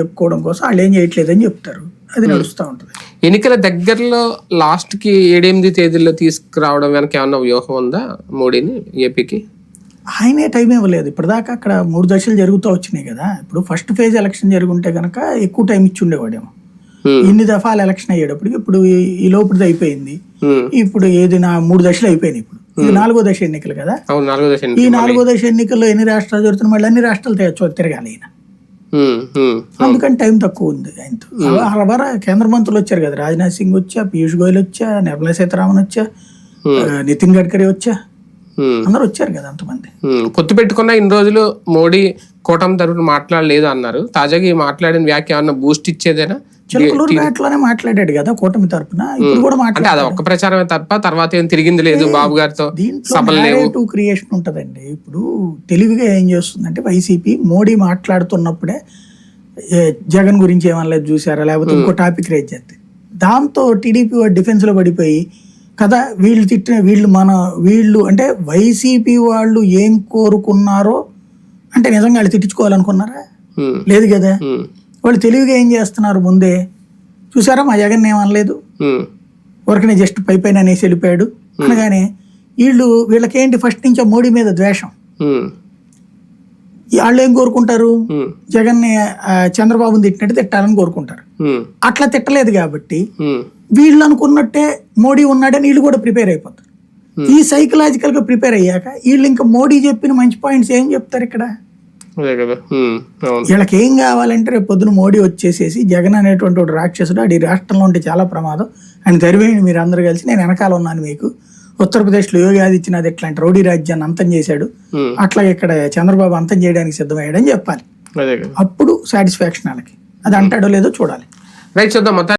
చెప్పుకోవడం కోసం వాళ్ళు ఏం చేయట్లేదని చెప్తారు అది నడుస్తూ ఉంటుంది ఎన్నికల దగ్గరలో లాస్ట్కి ఏడెనిమిది తేదీల్లో తీసుకురావడం వెనక ఏమన్నా వ్యూహం ఉందా మోడీని ఏపీకి ఆయనే టైం ఇవ్వలేదు ఇప్పటిదాకా అక్కడ మూడు దశలు జరుగుతూ వచ్చినాయి కదా ఇప్పుడు ఫస్ట్ ఫేజ్ ఎలక్షన్ జరుగుంటే కనుక ఎక్కువ టైం ఇచ్చి ఉండేవాడేమో. ఇన్ని దఫాలు ఎలక్షన్ అయ్యేటప్పటికి ఇప్పుడు ఈ- లోపుది అయిపోయింది. ఇప్పుడు ఏది నా మూడు దశలు అయిపోయినాయి ఇప్పుడు ఇది నాలుగో దశ ఎన్నికలు కదా ఈ. నాలుగో దశ ఎన్నికల్లో ఎన్ని రాష్ట్రాలు జరుగుతున్నాయి మళ్ళీ అన్ని రాష్ట్రాలు తిరగ- తిరగాలి ఈయన. హ్మ్. అందుకని టైం తక్కువ ఉంది ఆయనతో. అలా కేంద్ర మంత్రులు వచ్చారు కదా రాజ్నాథ్ సింగ్ వచ్చా పీయూష్ గోయల్ వచ్చా నిర్మలా సీతారామన్ వచ్చా నితిన్ గడ్కరీ వచ్చా. అందరూ వచ్చారు కదా అంతమంది. పొత్తు పెట్టుకున్న ఇన్ని రోజులు మోడీ కూటమి తరఫున మాట్లాడలేదు అన్నారు. తాజాగా ఈ మాట్లాడిన వ్యాఖ్య ఏమన్నా బూస్ట్ ఇచ్చేదేనా? చిలకలూరు ఘాట్లోనే మాట్లాడాడు కదా కూటమి తరపున. ఇప్పుడు కూడా అంటే మాట్లాడాడు అది ఒక్క ప్రచారమే తప్ప తర్వాత ఏం తిరిగింది లేదు బాబు గారితో. దీంట్లో క్రియేషన్ ఉంటదండి. ఇప్పుడు తెలివిగా ఏం చేస్తుందంటే వైసీపీ మోడీ మాట్లాడుతున్నప్పుడే జగన్ గురించి ఏమనలేదు చూసారా? లేకపోతే ఇంకో టాపిక్ రేజ్ చేస్తే. దాంతో టీడీపీ డిఫెన్స్లో పడిపోయి కదా వీళ్ళు తిట్టిన వీళ్ళు మన వీళ్ళు అంటే వైసీపీ వాళ్ళు ఏం కోరుకున్నారో అంటే నిజంగా వాళ్ళు తిట్టించుకోవాలనుకున్నారా. లేదు కదా. వాళ్ళు తెలివిగా ఏం చేస్తున్నారు ముందే చూసారా మా జగన్ ఏమనలేదు. ఊరికనే జస్ట్ పై పైన అనేసి వెళ్ళిపోయాడు అనగానే వీళ్ళు వీళ్ళకేంటి ఫస్ట్ నుంచి మోడీ మీద ద్వేషం. వాళ్ళు ఏం కోరుకుంటారు హ్మ్. జగన్ చంద్రబాబుని తిట్టినట్టు తిట్టాలని కోరుకుంటారు. అట్లా తిట్టలేదు కాబట్టి. వీళ్ళు అనుకున్నట్టే మోడీ ఉన్నాడని వీళ్ళు కూడా ప్రిపేర్ అయిపోతారు. ఈ సైకలాజికల్గా ప్రిపేర్ అయ్యాక వీళ్ళు ఇంకా మోడీ చెప్పిన మంచి పాయింట్స్ ఏం చెప్తారు ఇక్కడ. అవును. వీళ్ళకి ఏం కావాలంటే రేపు పొద్దున మోడీ వచ్చేసేసి జగన్ అనేటువంటి ఒక రాక్షసుడు అది రాష్ట్రంలో ఉంటే చాలా ప్రమాదం. ఆయన తరివేయండి మీరు అందరూ కలిసి నేను వెనకాల ఉన్నాను మీకు. ఉత్తరప్రదేశ్లో యోగి ఆదిత్యనాథ్ ఇట్లాంటి రౌడీ రాజ్యాన్ని అంతం చేశాడు. హ్మ్. అట్లా ఇక్కడ చంద్రబాబు అంతం చేయడానికి సిద్ధమయ్యాడని చెప్పాలి. అప్పుడు సాటిస్ఫాక్షన్ వాళ్ళకి. అది అంటాడో లేదో చూడాలి. రైట్ చూద్దాం.